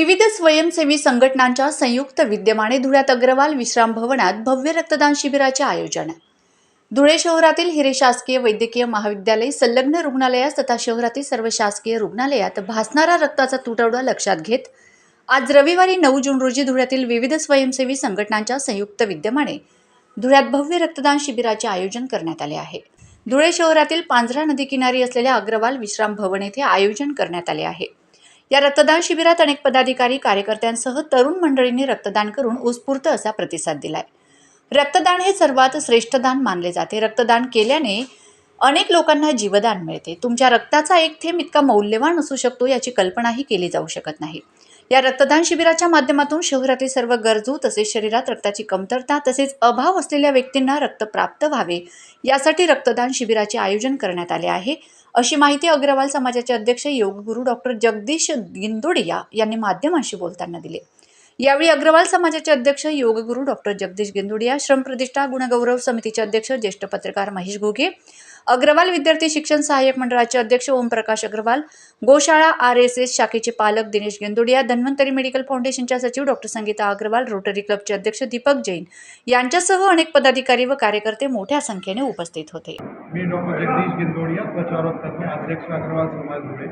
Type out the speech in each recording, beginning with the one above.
विविध स्वयंसेवी संघटनांच्या संयुक्त विद्यमाने धुळ्यात अग्रवाल विश्राम भवनात भव्य रक्तदान शिबिराचे आयोजन धुळे शहरातील हिरे शासकीय वैद्यकीय महाविद्यालय संलग्न रुग्णालयास तथा शहरातील सर्व शासकीय रुग्णालयात भासणारा रक्ताचा तुटवडा लक्षात घेत आज रविवारी नऊ जून रोजी धुळ्यातील विविध स्वयंसेवी संघटनांच्या संयुक्त विद्यमाने धुळ्यात भव्य रक्तदान शिबिराचे आयोजन करण्यात आले आहे. धुळे शहरातील पांझरा नदीकिनारी असलेल्या अग्रवाल विश्राम भवन येथे आयोजन करण्यात आले आहे. या रक्तदान शिबिरात अनेक पदाधिकारी कार्यकर्त्यांसह तरुण मंडळींनी रक्तदान करून उत्स्फूर्त असा प्रतिसाद दिलाय. रक्तदान हे सर्वात श्रेष्ठ दान मानले जाते. रक्तदान केल्याने अनेक लोकांना जीवदान मिळते. तुमच्या रक्ताचा एक थेंब इतका मौल्यवान असू शकतो याची कल्पनाही केली जाऊ शकत नाही. या रक्तदान शिबिराच्या माध्यमातून शहरातील सर्व गरजू तसेच शरीरात रक्ताची कमतरता तसेच अभाव असलेल्या व्यक्तींना रक्त प्राप्त व्हावे यासाठी रक्तदान शिबिराचे आयोजन करण्यात आले आहे. अशी माहिती अग्रवाल समाजाचे अध्यक्ष योगगुरू डॉक्टर जगदीश गिंदोडिया यांनी माध्यमांशी बोलताना दिले. यावेळी अग्रवाल समाजाचे अध्यक्ष योगगुरू डॉक्टर जगदीश गेंदोडिया श्रम प्रतिष्ठा गुणगौरव समितीचे अध्यक्ष ज्येष्ठ पत्रकार महेश घोगे अग्रवाल विद्यार्थी शिक्षण सहाय्यक मंडळाचे अध्यक्ष ओमप्रकाश अग्रवाल गोशाळा आर एस एस शाखेचे पालक दिनेश गेंदुडिया धन्वंतरी मेडिकल फाउंडेशनच्या सचिव डॉक्टर संगीता अग्रवाल रोटरी क्लबचे अध्यक्ष दीपक जैन यांच्यासह अनेक पदाधिकारी व कार्यकर्ते मोठ्या संख्येने उपस्थित होते. मी डॉक्टर जगदीश गिंदोडिया त्वचारोग अध्यक्ष अग्रवाल समाज धुळे.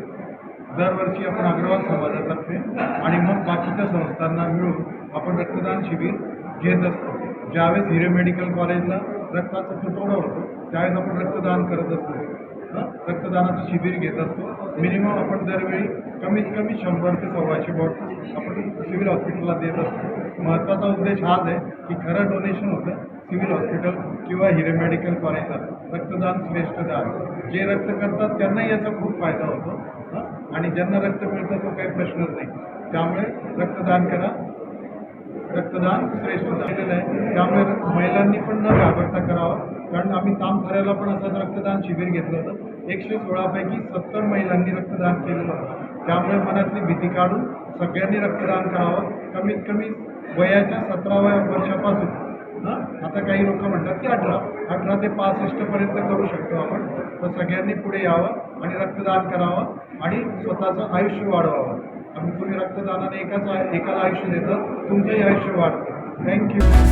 दरवर्षी आपण अग्रवाल समाजातर्फे आणि मग बाकीच्या संस्थांना मिळून आपण रक्तदान शिबिर घेत असतो. ज्यावेळेस हिरे मेडिकल कॉलेजला रक्ताचा तुटवडा होतो त्यावेळेस आपण रक्तदान करत असतो. रक्तदानाचं शिबिर घेत असतो. मिनिमम आपण दरवेळी कमीत कमी शंभर ते सव्वाशे बॉटल आपण सिव्हिल हॉस्पिटलला देत असतो. महत्त्वाचा उद्देश हाच आहे की खरं डोनेशन होतं सिव्हिल हॉस्पिटल किंवा हिरे मेडिकल कॉलेजला रक्तदान श्रेष्ठ दान. जे रक्त करतात त्यांनाही याचा खूप फायदा होतो. आणि ज्यांना रक्त मिळतं तो काही प्रश्नच नाही. त्यामुळे रक्तदान करा. रक्तदान श्रेष्ठ दान आहे. त्यामुळे महिलांनी पण न घाबरता करावं. कारण आम्ही तामथऱ्याला पण असंच रक्तदान शिबिर घेतलं होतं. एकशे सोळापैकी सत्तर महिलांनी रक्तदान केलेलं होतं. त्यामुळे मनातली भीती काढून सगळ्यांनी रक्तदान करावं. कमीत कमी वयाच्या सतराव्या वर्षापासून. आता काही लोक म्हणतात की अठरा. अठरा ते पासष्टपर्यंत करू शकतो आपण. तर सगळ्यांनी पुढे यावं आणि रक्तदान करावं आणि स्वतःचं आयुष्य वाढवावं. आणि तुम्ही रक्तदानाने एकाच एकाला आयुष्य देतं. तुमचंही आयुष्य वाढतं. थँक्यू